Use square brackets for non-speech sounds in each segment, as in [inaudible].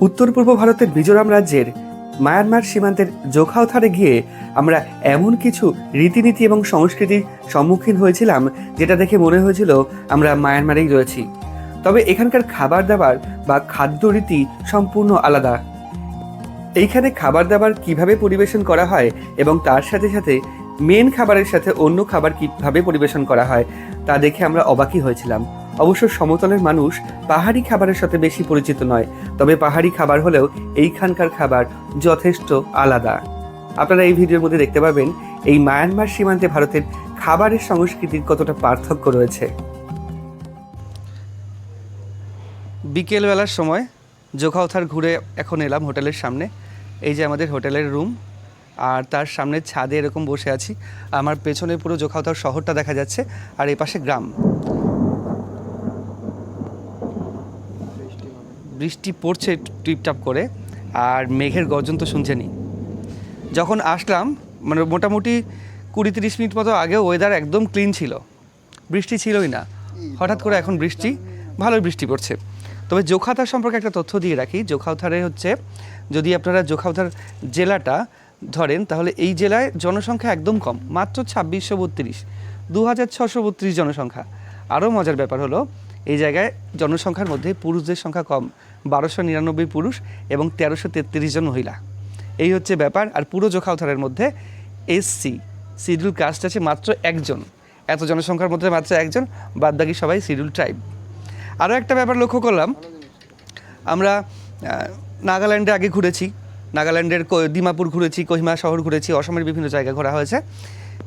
উত্তর পূর্ব ভারতের মিজোরাম রাজ্যের মায়ানমার সীমান্তের জোখাওথারে গিয়ে আমরা এমন কিছু রীতিনীতি এবং সংস্কৃতির সম্মুখীন হয়েছিলাম, যেটা দেখে মনে হয়েছিল আমরা মায়ানমারেই রয়েছি। তবে এখানকার খাবার দাবার বা খাদ্য রীতি সম্পূর্ণ আলাদা। এইখানে খাবার দাবার কীভাবে পরিবেশন করা হয় এবং তার সাথে সাথে মেন খাবারের সাথে অন্য খাবার কীভাবে পরিবেশন করা হয়, তা দেখে আমরা অবাকই হয়েছিলাম। অবশ্য সমতলের মানুষ পাহাড়ি খাবারের সাথে বেশি পরিচিত নয়, তবে পাহাড়ি খাবার হলেও এইখানকার খাবার যথেষ্ট আলাদা। আপনারা এই ভিডিওর মধ্যে দেখতে পাবেন এই মায়ানমার সীমান্তে ভারতের খাবারের সংস্কৃতির কতটা পার্থক্য রয়েছে। বিকেলবেলার সময় জোখাওথার ঘুরে এখন এলাম হোটেলের সামনে। এই যে আমাদের হোটেলের রুম, আর তার সামনে ছাদে এরকম বসে আছি। আমার পেছনে পুরো জোখাওথার শহরটা দেখা যাচ্ছে, আর এই পাশে গ্রাম। বৃষ্টি পড়ছে টিপটাপ করে আর মেঘের গর্জন তো শুনছেনই। যখন আসলাম মানে মোটামুটি কুড়ি তিরিশ মিনিট মতো আগে ওয়েদার একদম ক্লিন ছিল। বৃষ্টি ছিলই না। হঠাৎ করে এখন বৃষ্টি, ভালোই বৃষ্টি পড়ছে। তবে জোখাতার সম্পর্কে একটা তথ্য দিয়ে রাখি। জোখাউথারে হচ্ছে, যদি আপনারা জোখাউথার জেলাটা ধরেন, তাহলে এই জেলায় জনসংখ্যা একদম কম, মাত্র ছাব্বিশশো বত্রিশ। দু হাজার ছশো বত্রিশ জনসংখ্যা। আরও মজার ব্যাপার হলো, এই জায়গায় জনসংখ্যার মধ্যে পুরুষদের সংখ্যা কম। বারোশো নিরানব্বই পুরুষ এবং তেরোশো তেত্রিশ জন মহিলা। এই হচ্ছে ব্যাপার, আর পুরো জোখাউথারের মধ্যে এসসি শিডিউল কাস্ট আছে মাত্র একজন। এত জনসংখ্যার মধ্যে মাত্র একজন, বাদ বাকি সবাই শিডিউল ট্রাইব। আরও একটা ব্যাপার লক্ষ্য করলাম, আমরা নাগাল্যান্ডে আগে ঘুরেছি। নাগাল্যান্ডের দিমাপুর ঘুরেছি, কোহিমা শহর ঘুরেছি, অসমের বিভিন্ন জায়গা ঘোরা হয়েছে।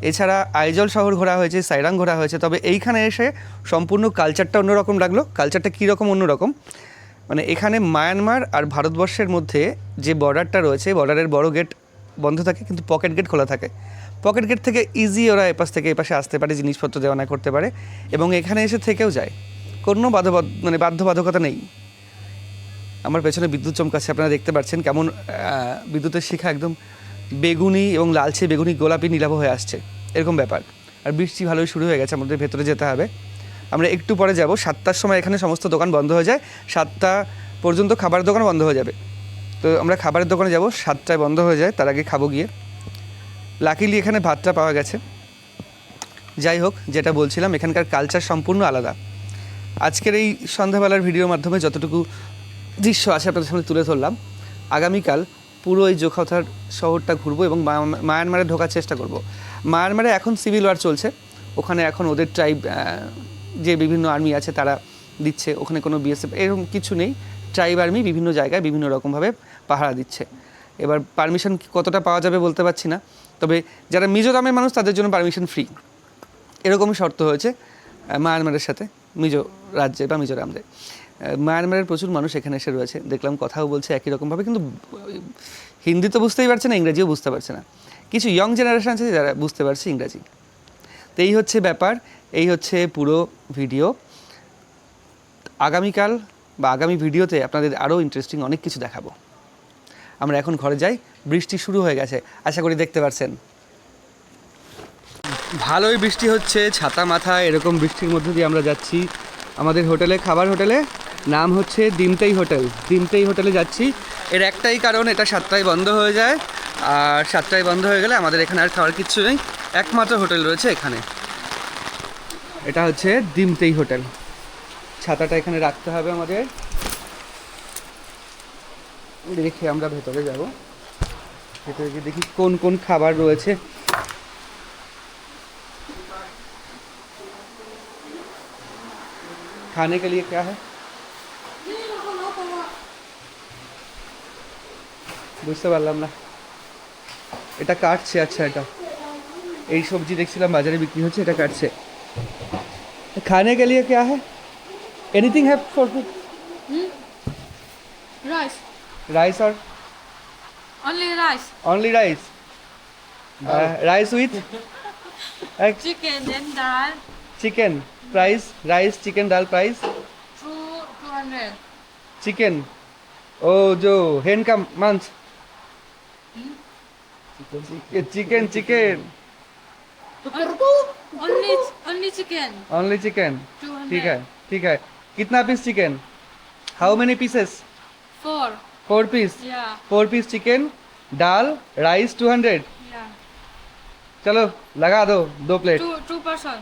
এছাড়া আইজল শহর ঘোরা হয়েছে, সাইরাং ঘোরা হয়েছে, তবে এইখানে এসে সম্পূর্ণ কালচারটা অন্যরকম লাগল। কালচারটা কীরকম অন্যরকম? মানে এখানে মায়ানমার আর ভারতবর্ষের মধ্যে যে বর্ডারটা রয়েছে বর্ডারের বড় গেট বন্ধ থাকে, কিন্তু পকেট গেট খোলা থাকে। পকেট গেট থেকে ইজি ওরা এপাশ থেকে এপাশে আসতে পারে, জিনিসপত্র দেওয়া না করতে পারে এবং এখানে এসে থেকেও যায়। কোনো বাধ্য মানে বাধ্যবাধকতা নেই। আমার পেছনে বিদ্যুৎ চমকাচ্ছে আপনারা দেখতে পাচ্ছেন কেমন বিদ্যুতের শিখা একদম বেগুনি এবং লালচে বেগুনি গোলাপি নীলাভ হয়ে আসছে। এরকম ব্যাপার। আর বৃষ্টি ভালোই শুরু হয়ে গেছে, আমাদের ভেতরে যেতে হবে। আমরা একটু পরে যাব। সাতটার সময় এখানে সমস্ত দোকান বন্ধ হয়ে যায়। সাতটা পর্যন্ত খাবারের দোকান বন্ধ হয়ে যাবে। তো আমরা খাবারের দোকানে যাব। সাতটায় বন্ধ হয়ে যায়, তার আগে খাব গিয়ে। লাকিলি এখানে ভাতটা পাওয়া গেছে। যাই হোক, যেটা বলছিলাম, এখানকার কালচার সম্পূর্ণ আলাদা। আজকের এই সন্ধ্যাবেলার ভিডিওর মাধ্যমে যতটুকু দৃশ্য আছে আপনাদের সামনে তুলে ধরলাম, আগামীকাল পুরো এই জোখাথার শহরটা ঘুরবো এবং মায়ানমারে ঢোকার চেষ্টা করব। মায়ানমারে এখন সিভিল ওয়ার চলছে। ওখানে এখন ওদের ট্রাইব যে বিভিন্ন আর্মি আছে তারা দিচ্ছে, ওখানে কোনো বিএসএফ এরকম কিছু নেই। ট্রাইব আর্মি বিভিন্ন জায়গায় বিভিন্ন রকমভাবে পাহারা দিচ্ছে। এবার পারমিশন কতটা পাওয়া যাবে বলতে পারছি না। তবে যারা মিজোরামের মানুষ তাদের জন্য পারমিশন ফ্রি এরকমই শর্ত হয়েছে মায়ানমারের সাথে, মিজো রাজ্যে বা মিজোরামে মায়ানমারের প্রচুর মানুষ এখানে এসে রয়েছে। দেখলাম কথাও বলছে একই রকমভাবে, কিন্তু হিন্দি তো বুঝতেই পারছে না, ইংরেজিও বুঝতে পারছে না। কিছু ইয়ং জেনারেশন আছে যারা বুঝতে পারছে ইংরাজি। তো এই হচ্ছে ব্যাপার। এই হচ্ছে পুরো ভিডিও। আগামীকাল বা আগামী ভিডিওতে আপনাদের আরও ইন্টারেস্টিং অনেক কিছু দেখাবো। আমরা এখন ঘরে যাই, বৃষ্টি শুরু হয়ে গেছে, আশা করি দেখতে পাচ্ছেন ভালোই বৃষ্টি হচ্ছে, ছাতা মাথা এরকম বৃষ্টির মধ্যে দিয়ে আমরা যাচ্ছি। আমাদের হোটেলে, খাবার হোটেলে, নাম হচ্ছে দিমতেই হোটেল। দিমতেই হোটেলে যাচ্ছি। এর একটাই কারণ, এটা সাতটায় বন্ধ হয়ে যায়। আর সাতটায় বন্ধ হয়ে গেলে আমাদের এখানে আর খাওয়ার কিচ্ছু নেই। একমাত্র হোটেল রয়েছে এখানে। এটা হচ্ছে দিমতেই হোটেল ছাতাটা এখানে রাখতে হবে আমাদের রেখে আমরা ভেতরে যাব ভেতরে গিয়ে দেখি কোন কোন খাবার রয়েছে खाने के लिए क्या है বুঝতে পারলাম না এটা কাটছে আচ্ছা এটা এই সবজি দেখছিলাম বাজারে বিক্রি হচ্ছে এটা কাটছে खाने के लिए क्या है? एनीथिंग है फॉर Rice. राइस और Only rice. Only rice rice with Chicken then dal. Chicken price rice chicken dal price Two two chicken ओ जो हेन का मांस chicken chicken Only only chicken. Only chicken Two hundred. ठीक है ठीक है कितना piece chicken how many pieces Four. Four piece Yeah. Four piece chicken dal rice two hundred Yeah. चलो लगा दो दो plate Two two person.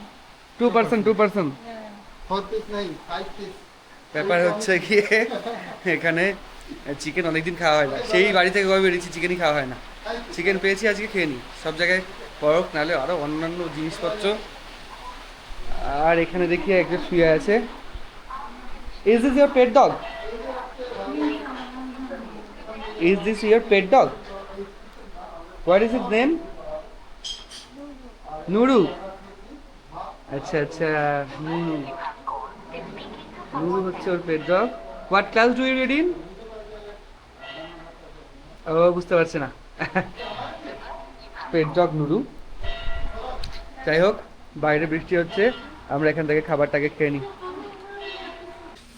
Two person two person Yeah. Four piece नहीं फाइव पीस ব্যাপার হচ্ছে গিয়ে এখানে চিকেন অনেকদিন খাওয়া হয় না সেই বাড়ি থেকে কবে বেরিয়েছি চিকেনই খাওয়া হয় না চিকেন পেয়েছি আজকে খেয়ে নিই সব জায়গায় পরক নাহলে আরও অন্যান্য জিনিসপত্র। আর এখানে দেখি একজন শুয়ে আছে। Is this your pet dog is this your pet dog what is it name Nuru আচ্ছা আচ্ছা নুরু নুরু হচ্ছে ওর pet dog what class do you read in ও, বুঝতে পারছে না। Pet jug Nuru. যাই হোক, বাইরে বৃষ্টি হচ্ছে, আমরা এখান থেকে খাবারটাকে খেয়ে নিই।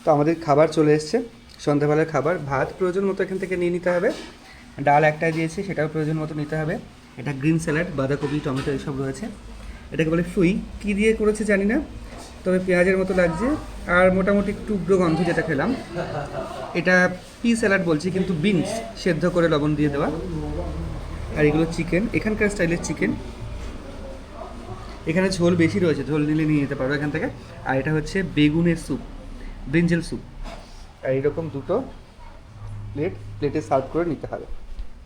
তো আমাদের খাবার চলে এসছে, সন্ধ্যাবেলার খাবার। ভাত প্রয়োজন মতো এখান থেকে নিয়ে নিতে হবে। ডাল একটা দিয়েছি, সেটাও প্রয়োজন মতো নিতে হবে। এটা গ্রিন স্যালাড, বাঁধাকপি, টমেটো এসব রয়েছে। এটাকে বলে ফুই। কী দিয়ে করেছে জানি না, তবে পেঁয়াজের মতো লাগছে। আর মোটামুটি একটু উগ্র গন্ধ যেটা খেলাম, এটা পি স্যালাড বলছি, কিন্তু বিনস, সেদ্ধ করে লবণ দিয়ে দেওয়া। আর এগুলো চিকেন, এখানকার স্টাইলের চিকেন। এখানে ঝোল বেশি রয়েছে, ঝোল নিলে নিয়ে যেতে পারো এখান থেকে। আর এটা হচ্ছে বেগুনের স্যুপ, ব্রিঞ্জেল স্যুপ। আর এরকম দুটো প্লেট প্লেটে সার্ভ করে নিতে হবে।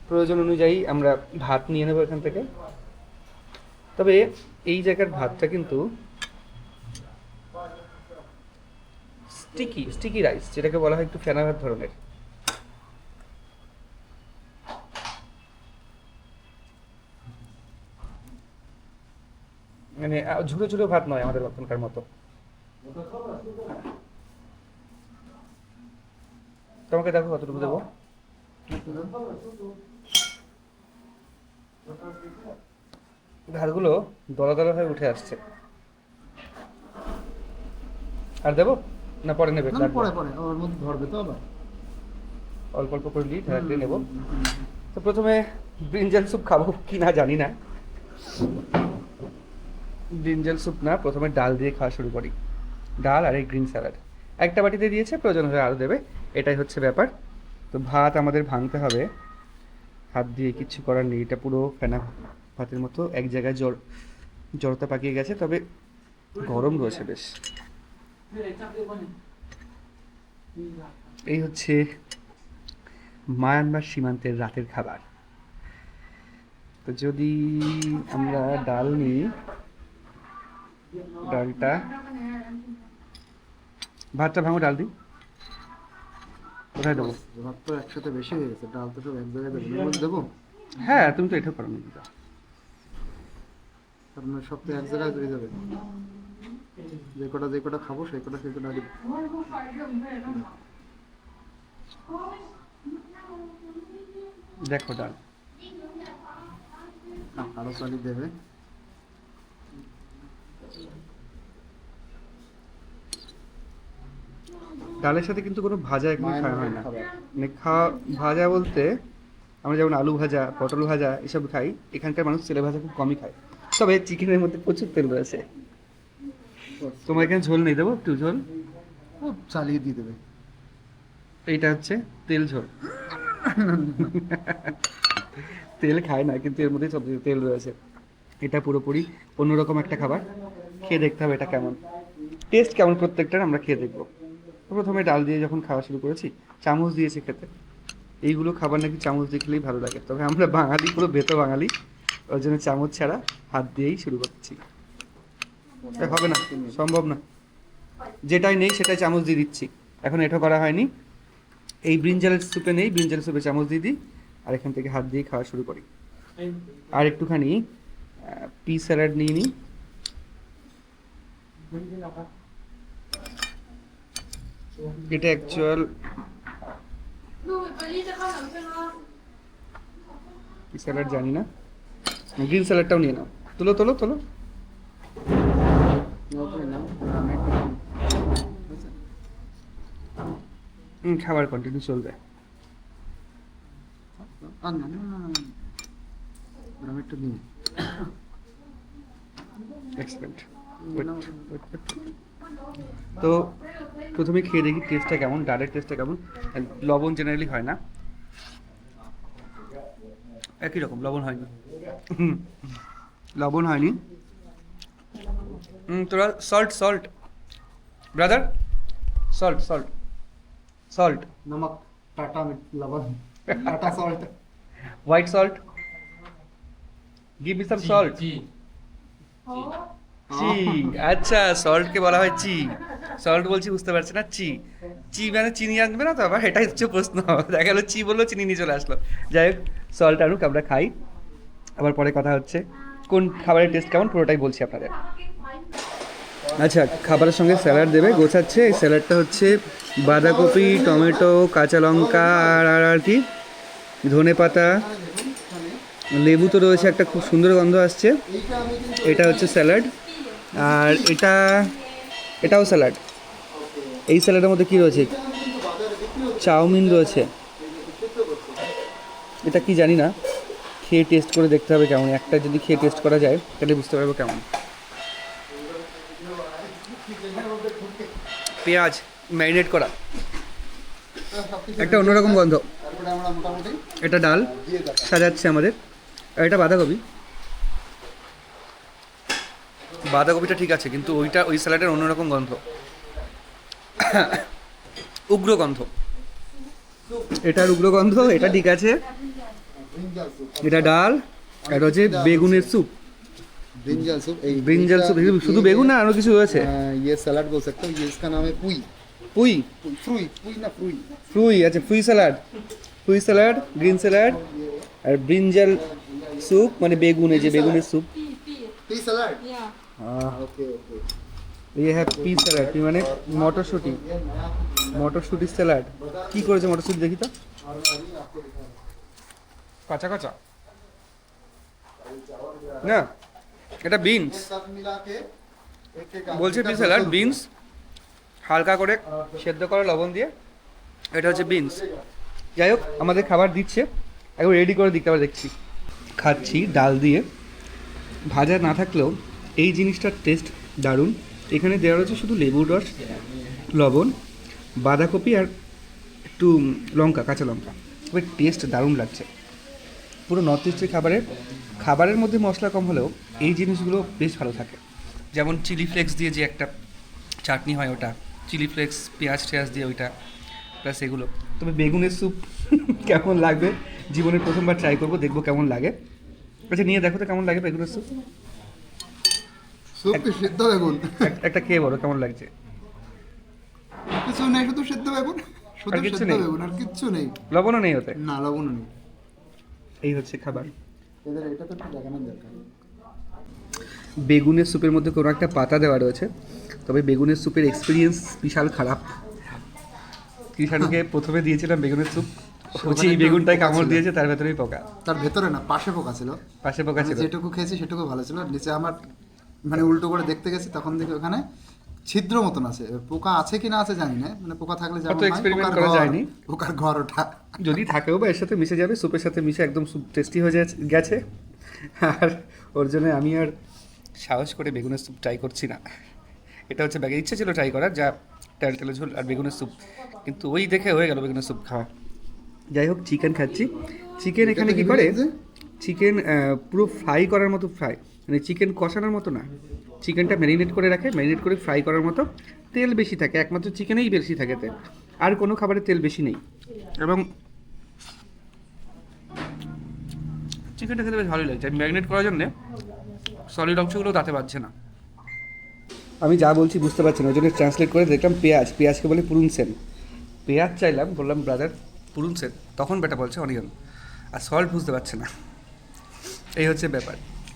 প্রয়োজন অনুযায়ী আমরা ভাত নিয়ে নেব এখান থেকে। তবে এই জায়গার ভাতটা কিন্তু স্টিকি স্টিকি রাইস যেটাকে বলা হয় একটু ফেনা ভাত ধরনের। মানে ঝুড়ো ঝুড়ো ভাত নয় আমাদের ওখানকার মতো। তোমাকে দেখো কতটুকু দেবো। ভাতগুলো দলা দলা হয়ে উঠে আসছে। আর দেবো? না পরে নেবে পরে পরে ওর মধ্যে ধরবে তো আবার। অল্প অল্প করে নিই ঢাকতে নেব। তো প্রথমে ব্রিঞ্জাল স্যুপ খাব কি না জানি না। ব্রিঞ্জাল স্যুপ না, প্রথমে ডাল দিয়ে খাওয়া শুরু করি। ডাল আর এই গ্রিন স্যালাড। একটা বাটিতে দিয়েছে, প্রয়োজন হলে আরও দেবে। এটাই হচ্ছে ব্যাপার। তো ভাত আমাদের ভাঙতে হবে। হাত দিয়ে কিচ্ছু করার নেই, এটা পুরো ফেনা ভাতের মতো। এক জায়গায় জড়, জড়তা পাকিয়ে গেছে, তবে গরম রয়েছে বেশ। এই হচ্ছে মায়ানমার সীমান্তের রাতের খাবার। তো যদি আমরা ডাল নিই ডালটা। ভাতটা ভাঙো ডাল দিই কোথায় দেবো? ভাত তো একসাথে বেশি হয়ে গেছে ডাল তো সব এক জায়গায় দেবো। দেবো? হ্যাঁ তুমি তো এটা করো না কারণ সব তো এক জায়গায় হয়ে যাবে। যে কটা যে কটা খাব সেই কটা সেই কটা আগে দেখো ডাল। আরও চালি দেবে। ডালের সাথে কিন্তু কোনো ভাজা মায়ের খাওয়া হয় না। মানে খাওয়া ভাজা বলতে আমরা যেমন আলু ভাজা পটল ভাজা এসব খাই এখানকার মানুষ তেলে ভাজা খুব কমই খায়। তবে চিকেনের মধ্যে প্রচুর তেল রয়েছে। তোমার এখানে ঝোল নেই দেবো? একটু ঝোল? চালিয়ে দিয়ে দেবে। এইটা হচ্ছে তেল ঝোল। তেল খায় না কিন্তু এর মধ্যে সব তেল রয়েছে। এটা পুরোপুরি অন্যরকম একটা খাবার। খেয়ে দেখতে হবে এটা কেমন। টেস্ট কেমন প্রত্যেকটার আমরা খেয়ে দেখব। প্রথমে ডাল দিয়ে যখন খাওয়া শুরু করেছি, চামচ দিয়েছি খেতে এইগুলো খাবার নাকি চামচ দিয়ে খেলেই ভালো লাগে। তবে আমরা বাঙালি, পুরো বেতো বাঙালি। ওই জন্য চামচ ছাড়া হাত দিয়েই শুরু করছি। হবে না, সম্ভব না। যেটাই নেই সেটাই চামচ দিয়ে দিচ্ছি। এখন এটো করা হয়নি। এই ব্রিঞ্জালের স্যুপে নেই ব্রিঞ্জাল স্যুপে চামচ দিয়ে দিই, আর এখান থেকে হাত দিয়ে খাওয়া শুরু করি। আর একটুখানি পি স্যালাড নিয়ে নিই। এটা অ্যাকচুয়াল পি স্যালাড জানি না গ্রিন স্যালাডটাও নিয়ে নাও তোলো তোলো তোলো নাও তুমি নাও, আমি একটু খাই। বুঝেছেন? হুম, খাবার কন্টিনিউ চলবে আর না, না, না, না। আমি একটু নিই এক্সেলেন্ট তো প্রথমে খেয়ে দেখি টেস্টটা কেমন ডালের টেস্টটা কেমন লবণ জেনারেলি হয় না। একই রকম লবণ হয়নি লবণ হয়নি। তোরা salt salt brother salt salt salt নমক Tata লবণ Tata salt white salt give me some salt জি জি চি আচ্ছা সল্টকে বলা হয় চি। সল্ট বলছি বুঝতে পারছি না, চি। চি মানে চিনি আনবে না তো আবার? এটাই হচ্ছে প্রশ্ন। দেখা গেলো চি বলল, চিনি নিয়ে চলে আসলো। যাই হোক সল্ট আনুক, আমরা খাই। আবার পরে কথা হচ্ছে। কোন খাবারের টেস্ট কেমন? পুরোটাই বলছি আপনাদের। আচ্ছা খাবারের সঙ্গে স্যালাড দেবে, গোছাচ্ছে। এই স্যালাডটা হচ্ছে বাঁধাকপি, টমেটো, কাঁচা লঙ্কা, আর আর আর কি? ধনে পাতা, লেবু তো রয়েছে, একটা খুব সুন্দর গন্ধ আসছে। এটা হচ্ছে স্যালাড আর এটা, এটাও স্যালাড। এই স্যালাডের মধ্যে কী রয়েছে? চাউমিন রয়েছে। এটা কি জানি না। খেয়ে টেস্ট করে দেখতে হবে কেমন। একটা যদি খেয়ে টেস্ট করা যায়, তাহলে বুঝতে পারব কেমন। পেঁয়াজ ম্যারিনেট করা। একটা অন্যরকম গন্ধ। এটা ডাল, সাজাচ্ছে আমাদের। আর এটা বাঁধাকপি। বাঁধাকপিটা ঠিক আছে কিন্তু ওইটা ওই স্যালাডের অন্যরকম গন্ধ উগ্র গন্ধ এটার উগ্র গন্ধ এটা ঠিক আছে ब्रिंजल सूप এটা ডাল এটা হচ্ছে বেগুনের স্যুপ ब्रिंजल सूप एक ব্রিঞ্জাল স্যুপ শুধু বেগুন না আরও কিছু রয়েছে अ, ये सलाद बोल सकते हो ये इसका नाम है पुई পুই पुई फ्रुई पुई ना फ्रुई ফ্রুই আচ্ছা fruit salad fruit salad green salad আর ব্রিঞ্জাল স্যুপ মানে বেগুন এই যে বেগুনের soup Pea, pea. yeah have pea salad pea মানে? মটরশুঁটি। মটরশুঁটি স্যালাড কি করেছে মটরশুঁটি দেখি তো? কাঁচা কাঁচা? না এটা বিনস বলছে পি স্যালাড বিনস হালকা করে সেদ্ধ করে লবণ দিয়ে এটা হচ্ছে বিনস যাই হোক আমাদের খাবার দিচ্ছে। একবার রেডি করে দিতে আবার দেখছি। খাচ্ছি ডাল দিয়ে। ভাজা না থাকলেও এই জিনিসটার টেস্ট দারুণ। এখানে দেওয়া রয়েছে শুধু লেবুর রস, লবণ, বাঁধাকপি আর একটু লঙ্কা, কাঁচা লঙ্কা। তবে টেস্ট দারুণ লাগছে। পুরো নর্থ ইস্টের খাবারে খাবারের মধ্যে মশলা কম হলেও এই জিনিসগুলো বেশ ভালো থাকে। যেমন চিলি ফ্লেক্স দিয়ে যে একটা চাটনি হয় ওটা চিলি ফ্লেক্স পেঁয়াজ টেয়াজ দিয়ে ওইটা প্লাস এগুলো। তবে বেগুনের স্যুপ [laughs] কেমন লাগবে? জীবনের প্রথমবার ট্রাই করব, দেখব কেমন লাগে। আচ্ছা নিয়ে দেখো তো কেমন লাগে বেগুনের স্যুপ একটা কে বলো কেমন লাগছে? কিছু নেই শুধু সিদ্ধ বেগুন। শুধু সিদ্ধ বেগুন আর কিচ্ছু নেই। লবণও নেই ওতে? না লবণও নেই। এই হচ্ছে খাবার। এদের এটা তো দরকার। বেগুনের স্যুপের মধ্যে কোনো একটা পাতা দেওয়া রয়েছে তবে বেগুনের স্যুপের এক্সপিরিয়েন্স বিশাল খারাপ। কৃষাণুকে হ্যাঁ। প্রথমে দিয়েছিলাম বেগুনের স্যুপ। হচ্ছে এই বেগুনটাই কামড় দিয়েছে তার ভেতরেই পোকা। তার ভেতরে না পাশে পোকা ছিল। পাশে পোকা মানে ছিল। যেটুকু খেয়েছি সেটুকু ভালো ছিল। নিচে আমার মানে উল্টো করে দেখতে গেছি তখন দেখি ওখানে ছিদ্র মতন আছে। পোকা আছে কি না আছে জানি না মানে পোকা থাকলে যেমন হয়, করা যায়নি। পোকার ঘর ওঠা যদি থাকেও বা এর সাথে মিশে যাবে স্যুপের সাথে মিশে একদম স্যুপ টেস্টি হয়ে গেছে। আর ওর জন্য আমি আর সাহস করে বেগুনের স্যুপ ট্রাই করছি না। এটা হচ্ছে ব্যাগের ইচ্ছে ছিল ট্রাই করার যা তেল তেলে ঝোল আর বেগুনের স্যুপ কিন্তু ওই দেখে হয়ে গেল বেগুনের স্যুপ খাওয়া। যাই হোক চিকেন খাচ্ছি। চিকেন এখানে কি করে? চিকেন পুরো ফ্রাই করার মতো ফ্রাই মানে চিকেন কষানোর মতো না। চিকেনটা ম্যারিনেট করে রাখে ম্যারিনেট করে ফ্রাই করার মতো। তেল বেশি থাকে, একমাত্র চিকেনেই বেশি থাকে তেল। আর কোনো খাবারে তেল বেশি নেই। এবং চিকেনটা খেতে বেশ ভালোই লাগছে। ম্যারিনেট করার জন্যে সলিড অংশগুলো তাতে পারছে না। আমি যা বলছি বুঝতে পারছি না, ওই জন্য ট্রান্সলেট করে দেখলাম পেঁয়াজ। পেঁয়াজকে বলে পুরুন সেন। পেঁয়াজ চাইলাম, বললাম ব্রাদার পুরুন সেন। তখন বেটা বলছে অনিয়ন আর সল্ট বুঝতে পারছে না। এই হচ্ছে ব্যাপার।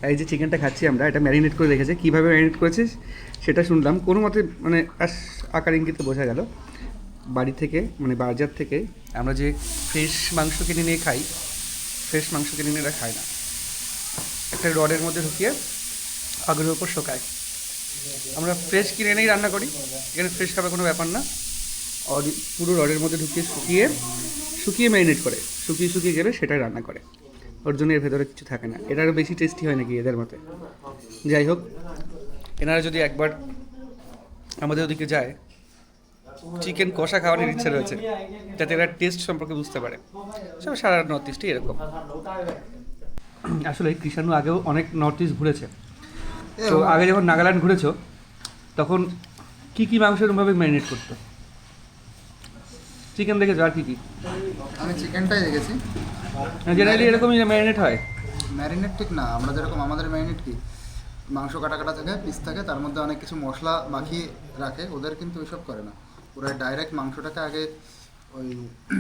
এই যে চিকেনটা খাচ্ছি আমরা, এটা ম্যারিনেট করে রেখেছে। কীভাবে ম্যারিনেট করেছে সেটা শুনলাম। কোনো মতে মানে আকার ইঙ্গিতে বোঝা গেল। বাড়ি থেকে মানে বাজার থেকে আমরা যে ফ্রেশ মাংস কিনে নিয়ে খাই ফ্রেশ মাংস কিনে নিয়ে এরা খায় না। একটা রডের মধ্যে ঢুকিয়ে আগের উপর শোকায়। আমরা ফ্রেশ কিনে এনেই রান্না করি। এখানে ফ্রেশ খাবার কোনো ব্যাপার না। পুরো রডের মধ্যে ঢুকিয়ে শুকিয়ে শুকিয়ে ম্যারিনেট করে। শুকিয়ে শুকিয়ে গেলে সেটাই রান্না করে। ওর জন্য এর ভেতরে কিছু থাকে না। এটা আরও বেশি টেস্টি হয় নাকি এদের মতে? যাই হোক এনারা যদি একবার আমাদের ওদিকে যায় চিকেন কষা খাওয়ানোর ইচ্ছা রয়েছে যাতে এরা টেস্ট সম্পর্কে বুঝতে পারে। সব সারা নর্থ ইস্টই এরকম। আসলে কৃষাণু আগেও অনেক নর্থ ইস্ট ঘুরেছে। তো আগে যখন নাগাল্যান্ড ঘুরেছো তখন কি কি মাংস এরকমভাবে ম্যারিনেট করতো? চিকেন দেখেছ আর কি কি? আমি চিকেনটাই দেখেছি। জেনারেলি এরকমই ম্যারিনেট হয়? ম্যারিনেট ঠিক না আমরা যেরকম আমাদের ম্যারিনেট কি? মাংস কাটা কাটা থাকে পিস থাকে তার মধ্যে অনেক কিছু মশলা মাখিয়ে রাখে ওদের কিন্তু ওইসব করে না। ওরা ডাইরেক্ট মাংসটাকে আগে ওই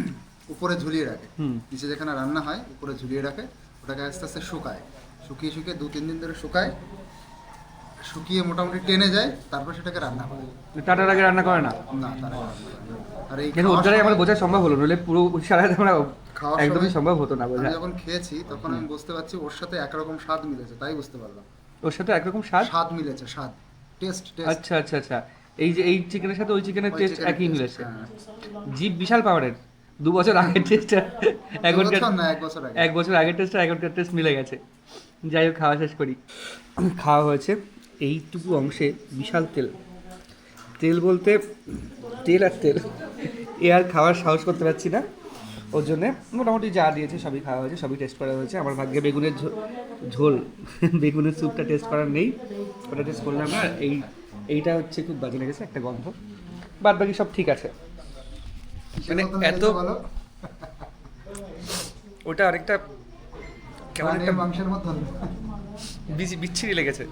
[clears throat] উপরে ঝুলিয়ে রাখে। নিচে যেখানে রান্না হয় উপরে ঝুলিয়ে রাখে ওটাকে আস্তে আস্তে শুকায়। শুকিয়ে শুকিয়ে দু তিন দিন ধরে শুকায় শুকিয়ে মোটামুটি টেনে যায় তারপর সেটাকে রান্না করে। টাটার আগে রান্না করে না? না তারা। আর এই ওর দ্বারাই আমার বোঝা সম্ভব হলো নইলে পুরো সারা আমরা খাওয়ার একদমই সম্ভব হতো না বোঝা যখন খেয়েছি তখন আমি বুঝতে পারছি ওর সাথে একরকম স্বাদ মিলেছে তাই বুঝতে পারলাম। ওর সাথে একরকম স্বাদ? স্বাদ মিলেছে স্বাদ। Taste taste. আচ্ছা আচ্ছা আচ্ছা। এই যে এই চিকেনের সাথে ওই চিকেনের টেস্ট একই মিলেছে। হ্যাঁ। জিপ বিশাল পাওয়ারের। দু বছর আগের টেস্ট এখনকার না, এক বছর এক বছর আগের টেস্ট এখনকার টেস্ট মিলে গেছে। যাই হোক খাওয়া শেষ করি। খাওয়া হয়েছে এইটুকু অংশে বিশাল তেল। তেল বলতে তেল আর তেল। এ আর খাওয়ার সাহস করতে পারছি না। ওর জন্যে মোটামুটি যা দিয়েছে সবই খাওয়া হয়েছে সবই টেস্ট করা হয়েছে। আমার ভাগ্যে বেগুনের ঝোল [laughs] বেগুনের স্যুপটা টেস্ট করার নেই। ওটা টেস্ট করলাম না এই এইটা হচ্ছে খুব বাজে লেগেছে একটা গন্ধ। বাদ বাকি সব ঠিক আছে। মানে এত ওটা আরেকটা কেমন একটা মাংসের মতন। বিচি- বিচ্ছিরি লেগেছে।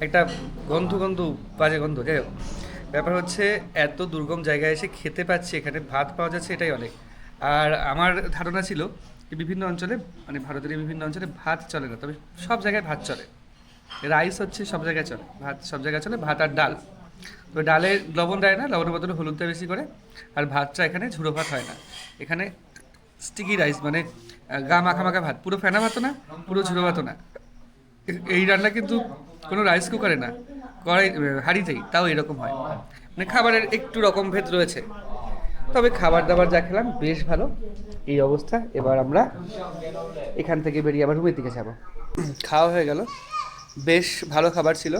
একটা গন্ধ গন্ধ বাজে গন্ধ। যাই হোক ব্যাপার হচ্ছে এত দুর্গম জায়গায় এসে খেতে পাচ্ছি এখানে ভাত পাওয়া যাচ্ছে এটাই অনেক। আর আমার ধারণা ছিল যে বিভিন্ন অঞ্চলে মানে ভারতের বিভিন্ন অঞ্চলে ভাত চলে না, তবে সব জায়গায় ভাত চলে। রাইস হচ্ছে সব জায়গায় চলে, ভাত সব জায়গায় চলে, ভাত আর ডাল। তো ডালে লবণ দেয় না, লবণের বদলে হলুদ দেয় বেশি করে, আর ভাতটা এখানে ঝুড়ো ভাত হয় না। এখানে স্টিকি রাইস মানে গা মাখা মাখা ভাত, পুরো ফেনা ভাতও না, পুরো ঝুড়ো ভাতও না। এই রান্না কিন্তু কোনো রাইস কুকারে না, কড়াই হাঁড়িতেই, তাও এরকম হয়। মানে খাবারের একটু রকম ভেদ রয়েছে। তবে খাবার দাবার যা খেলাম, বেশ ভালো। এই অবস্থা। এবার আমরা এখান থেকে বেরিয়ে আবার রুমের দিকে যাব। খাওয়া হয়ে গেল। বেশ ভালো খাবার ছিল।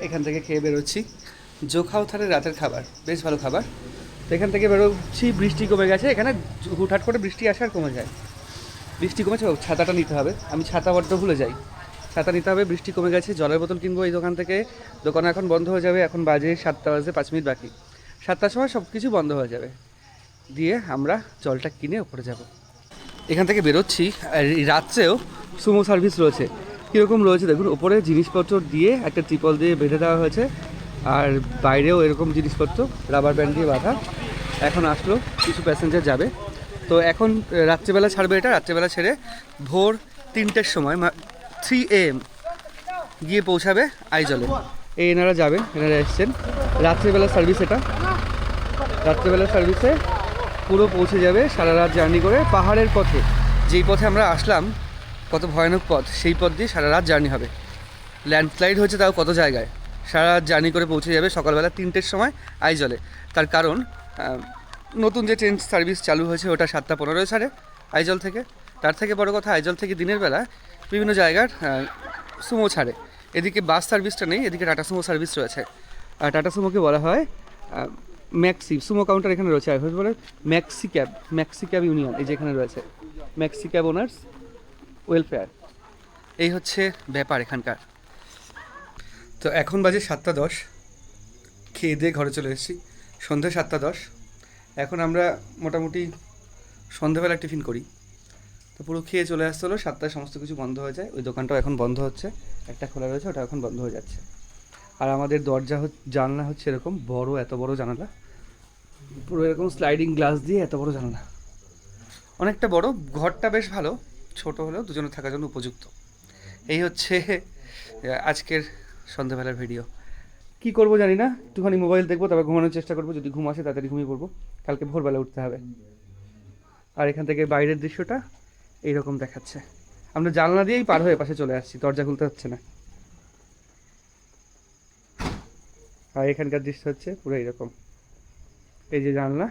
এখান থেকে খেয়ে বেরোচ্ছি। জোখাও থালে রাতের খাবার। বেশ ভালো খাবার। তো এখান থেকে বেরোচ্ছি, বৃষ্টি কমে গেছে। এখানে হুটহাট করে বৃষ্টি আসার কমে যায়। বৃষ্টি কমেছে ছাতাটা নিতে হবে। আমি ছাতা বড্ড ভুলে যাই। ছাতা নিতে হবে, বৃষ্টি কমে গেছে, জলের বোতল কিনবো এই দোকান থেকে। দোকান এখন বন্ধ হয়ে যাবে, এখন বাজে সাতটা বাজে পাঁচ মিনিট বাকি। সাতটার সময় সব কিছু বন্ধ হয়ে যাবে। দিয়ে আমরা জলটা কিনে ওপরে যাব। এখান থেকে বেরোচ্ছি, আর রাত্রেও সুমো সার্ভিস রয়েছে। কীরকম রয়েছে দেখুন ওপরে জিনিসপত্র দিয়ে একটা ত্রিপল দিয়ে বেঁধে দেওয়া হয়েছে, আর বাইরেও এরকম জিনিসপত্র রাবার ব্যান্ড দিয়ে বাঁধা। এখন আসলো, কিছু প্যাসেঞ্জার যাবে। তো এখন রাত্রেবেলা ছাড়বে এটা, রাত্রেবেলা ছেড়ে ভোর তিনটের সময় থ্রি এম গিয়ে পৌঁছাবে আইজলে। এনারা যাবেন, এনারা এসছেন। রাত্রেবেলা সার্ভিস এটা। রাত্রেবেলা সার্ভিসে পুরো পৌঁছে যাবে সারা রাত জার্নি করে পাহাড়ের পথে। যেই পথে আমরা আসলাম, কত ভয়ানক পথ, সেই পথ দিয়ে সারা রাত জার্নি হবে। ল্যান্ডস্লাইড হয়েছে তাও কত জায়গায়? সারা রাত জার্নি করে পৌঁছে যাবে সকালবেলা তিনটের সময় আইজলে। তার কারণ নতুন যে ট্রেন সার্ভিস চালু হয়েছে ওটা সাতটা পনেরোয় ছাড়ে আইজল থেকে। তার থেকে বড় কথা, আইজল থেকে দিনের বেলা বিভিন্ন জায়গার সুমো ছাড়ে। এদিকে বাস সার্ভিসটা নেই, এদিকে টাটা সুমো সার্ভিস রয়েছে। টাটা সুমোকে বলা হয় ম্যাক্সি, সুমো কাউন্টার এখানে রয়েছে আর বলে, maxi cab maxi cab union, এই যে এখানে রয়েছে, ম্যাক্সি ক্যাব ওনার্স ওয়েলফেয়ার এই হচ্ছে ব্যাপার এখানকার। তো এখন বাজে সাতটা দশ, খেয়ে দিয়ে ঘরে চলে এসেছি, সন্ধ্যে সাতটা দশ। এখন আমরা মোটামুটি সন্ধ্যেবেলা টিফিন করি। তো পুরো খেয়ে চলে আসতে হলো, সাতটায় সমস্ত কিছু বন্ধ হয়ে যায়, ওই দোকানটাও এখন বন্ধ হচ্ছে, একটা খোলা রয়েছে, ওটা এখন বন্ধ হয়ে যাচ্ছে। আর আমাদের দরজা জানলা হচ্ছে এরকম বড়, এত বড় জানালা। পুরো এরকম স্লাইডিং গ্লাস দিয়ে এত বড় জানালা। অনেকটা বড়, ঘরটা বেশ ভালো, ছোট হলেও দুজনে থাকার জন্য উপযুক্ত। এই হচ্ছে আজকের সন্ধ্যাবেলার ভিডিও কি করব জানি না, একটুখানি মোবাইল দেখব, তারপর ঘুমানোর চেষ্টা করব, যদি ঘুম আসে তাড়াতাড়ি ঘুমিয়ে পড়ব। কালকে ভোরবেলা উঠতে হবে। আর এখান থেকে বাইরের দৃশ্যটা এইরকম দেখাচ্ছে। আমরা জানলা দিয়েই পার হয়ে পাশে চলে আসছি, দরজা খুলতে হচ্ছে না। আর এখানকার দৃশ্য হচ্ছে পুরো এরকম। এই যে জানলা